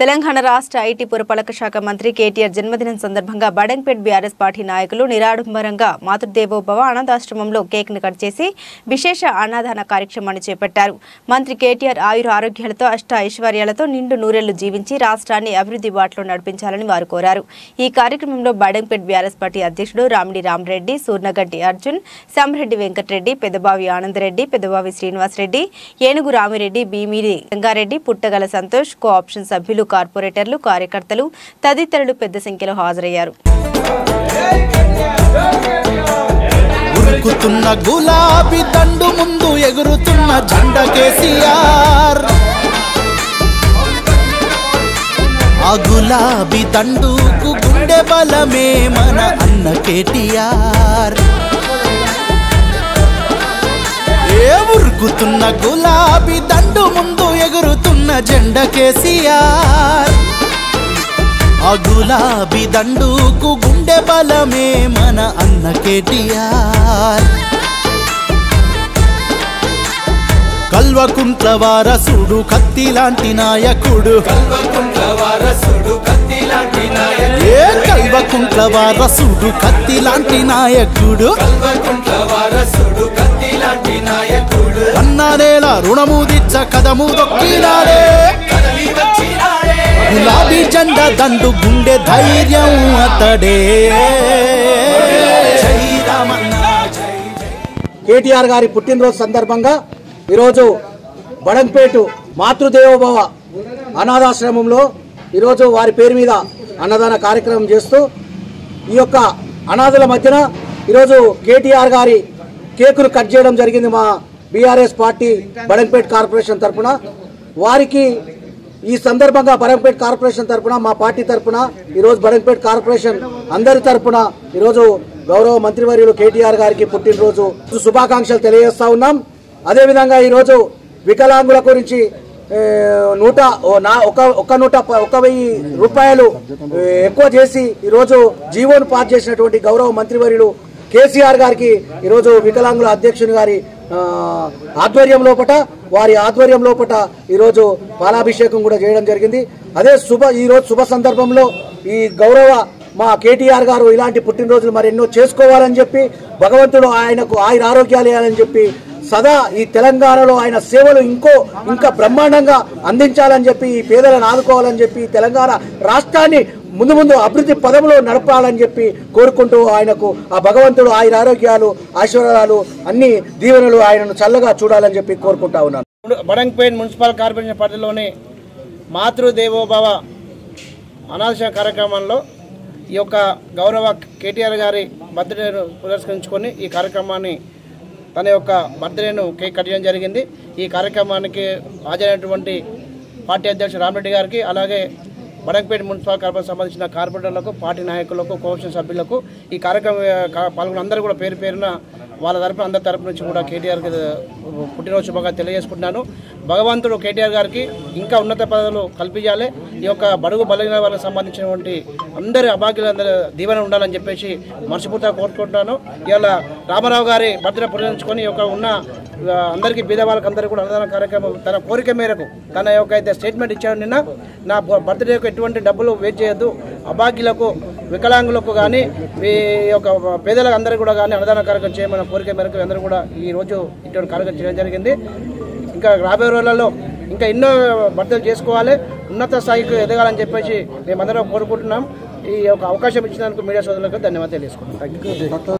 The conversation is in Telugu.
తెలంగాణ రాష్ట్ర ఐటీ పురపాలక శాఖ మంత్రి కేటీఆర్ జన్మదినం సందర్భంగా బడంగ్పేట్ బీఆర్ఎస్ పార్టీ నాయకులు నిరాడంబరంగా మాతృదేవోభవ అనాథాశ్రమంలో కేక్ను కట్ చేసి విశేష అన్నదాన కార్యక్రమాన్ని చేపట్టారు. మంత్రి కేటీఆర్ ఆయుర ఆరోగ్యాలతో అష్ట ఐశ్వర్యాలతో నిండు నూరేళ్ళు జీవించి రాష్ట్రాన్ని అభివృద్ధి బాటలో నడిపించాలని వారు కోరారు. ఈ కార్యక్రమంలో బడంగ్పేట్ బీఆర్ఎస్ పార్టీ అధ్యక్షుడు రామిడి రామరెడ్డి సూర్ణగడ్డి అర్జున్ సామరెడ్డి వెంకటరెడ్డి పెదబావి ఆనందరెడ్డి పెదబావి శ్రీనివాసరెడ్డి ఏనుగు రామిరెడ్డి భీమిరి రంగారెడ్డి పుట్టగల సంతోష్ కో ఆప్షన్ సభ్యులు కార్పొరేటర్లు కార్యకర్తలు తదితరులు పెద్ద సంఖ్యలో హాజరయ్యారు. ఉరుకుతున్న గులాబీ దండు ముందు ఎగురుతున్న జెండ కేసీఆర్. ఆ గులాబీ దండుకు గుండె బలమే మన అన్న కేటీఆర్. ఏ ఉరుకుతున్న గులాబీ దండు ముందు ఎగురు జెండ కేసీఆర్. ఆ గులాబీ దండుకు గుండె బలమే మన అన్న కేటీఆర్. కల్వకుంట్ల వారసుడు కత్తి లాంటి నాయకుడు. ఏ కల్వకుంట్ల వారసుడు కత్తి లాంటి నాయకుడు అన్నారేల రుణము దిచ్చ కదము దొక్కినాడే. గులాబీ జెండా దండు గుండె ధైర్యం అతడే. కేటీఆర్ గారి పుట్టినరోజు సందర్భంగా ఈరోజు బడంపేటు మాతృదేవోభవ అనాథాశ్రమంలో ఈరోజు వారి పేరు మీద అన్నదాన కార్యక్రమం చేస్తూ ఈ యొక్క అనాథుల మధ్యన ఈరోజు కేటీఆర్ గారి కేకును కట్ చేయడం జరిగింది మా బీఆర్ఎస్ పార్టీ బడంపేట్ కార్పొరేషన్ తరపున వారికి ఈ సందర్భంగా బడంపేట్ కార్పొరేషన్ తరపున మా పార్టీ తరపున ఈరోజు బడంపేట్ కార్పొరేషన్ అందరి తరపున ఈరోజు గౌరవ మంత్రివర్యులు కేటీఆర్ గారికి పుట్టినరోజు శుభాకాంక్షలు తెలియజేస్తా ఉన్నాం. అదేవిధంగా ఈరోజు వికలాంగుల గురించి నూట నా ఒక ఒక నూట ప- ఒక వెయ్యి రూపాయలు ఎక్కువ చేసి ఈరోజు జీవోను పాస్ చేసినటువంటి గౌరవ మంత్రివర్యులు కేసీఆర్ గారికి ఈరోజు వికలాంగుల అధ్యక్షుని గారి ఆధ్వర్యం లోపట వారి ఆధ్వర్యం లోపట ఈరోజు పాలాభిషేకం కూడా చేయడం జరిగింది. అదే శుభ ఈరోజు శుభ సందర్భంలో ఈ గౌరవ మా కేటీఆర్ గారు ఇలాంటి పుట్టినరోజులు మరి ఎన్నో చేసుకోవాలని చెప్పి భగవంతుడు ఆయనకు ఆయుర ఆరోగ్యాలు ఇవ్వాలని చెప్పి సదా ఈ తెలంగాణలో ఆయన సేవలు ఇంకో ఇంకా బ్రహ్మాండంగా అందించాలని చెప్పి ఈ పేదలను ఆదుకోవాలని చెప్పి తెలంగాణ రాష్ట్రాన్ని ముందు ముందు అభివృద్ధి పదంలో నడపాలని చెప్పి కోరుకుంటూ ఆయనకు ఆ భగవంతుడు ఆయన ఆరోగ్యాలు ఆశీర్వాదాలు అన్ని దీవెనలు ఆయనను చల్లగా చూడాలని చెప్పి కోరుకుంటా ఉన్నాను. బడంగ్పేట్ మున్సిపల్ కార్పొరేషన్ పరిధిలోని మాతృదేవోభవ అనాశ కార్యక్రమంలో ఈ యొక్క గౌరవ కేటీఆర్ గారి బర్త్డేను పురస్కరించుకొని ఈ కార్యక్రమాన్ని తన యొక్క బర్త్డేను కేక్ కట్ చేయడం జరిగింది. ఈ కార్యక్రమానికి హాజరైనటువంటి పార్టీ అధ్యక్షుడు రామరెడ్డి గారికి అలాగే బడంగపేట మున్సిపల్ కార్పొరేషన్ సంబంధించిన కార్పొరేటర్లకు పార్టీ నాయకులకు కౌన్సిల్ సభ్యులకు ఈ కార్యక్రమం పాల్గొన్న అందరూ కూడా పేరు పేరున వాళ్ళ తరపున అందరి తరపు నుంచి కూడా కేటీఆర్కి పుట్టినరోజు బాగా తెలియజేసుకుంటున్నాను. భగవంతుడు కేటీఆర్ గారికి ఇంకా ఉన్నత పదవులు కల్పించాలి. ఈ యొక్క బడుగు బలహీన వాళ్ళకి సంబంధించినటువంటి అందరి అభాగ్యులందరూ దీవెన ఉండాలని చెప్పేసి మనస్ఫూర్తిగా కోరుకుంటున్నాను. ఇవాళ రామారావు గారి బర్త్డే పురస్కరించుకొని ఈ యొక్క ఉన్న అందరికీ బీద వాళ్ళకందరికీ కూడా అన్నదాన కార్యక్రమం తన కోరిక మేరకు తన యొక్క అయితే స్టేట్మెంట్ ఇచ్చాడు నిన్న నా బర్త్డేకు ఎటువంటి డబ్బులు వెయిట్ చేయొద్దు. అభాగ్యులకు వికలాంగులకు కానీ ఈ యొక్క పేదలకు అందరికీ కూడా కానీ అన్నదాన కార్యక్రమం చేయమన్న కోరిక మేరకు అందరూ కూడా ఈ రోజు ఇటువంటి కార్యక్రమం చేయడం జరిగింది. ఇంకా రాబోయే రోజులలో ఇంకా ఎన్నో భర్తలు చేసుకోవాలి. ఉన్నత స్థాయికి ఎదగాలని చెప్పేసి మేమందరం కోరుకుంటున్నాం. ఈ యొక్క అవకాశం ఇచ్చినందుకు మీడియా సోదరులకు ధన్యవాదాలు తెలియజేసుకుంటాం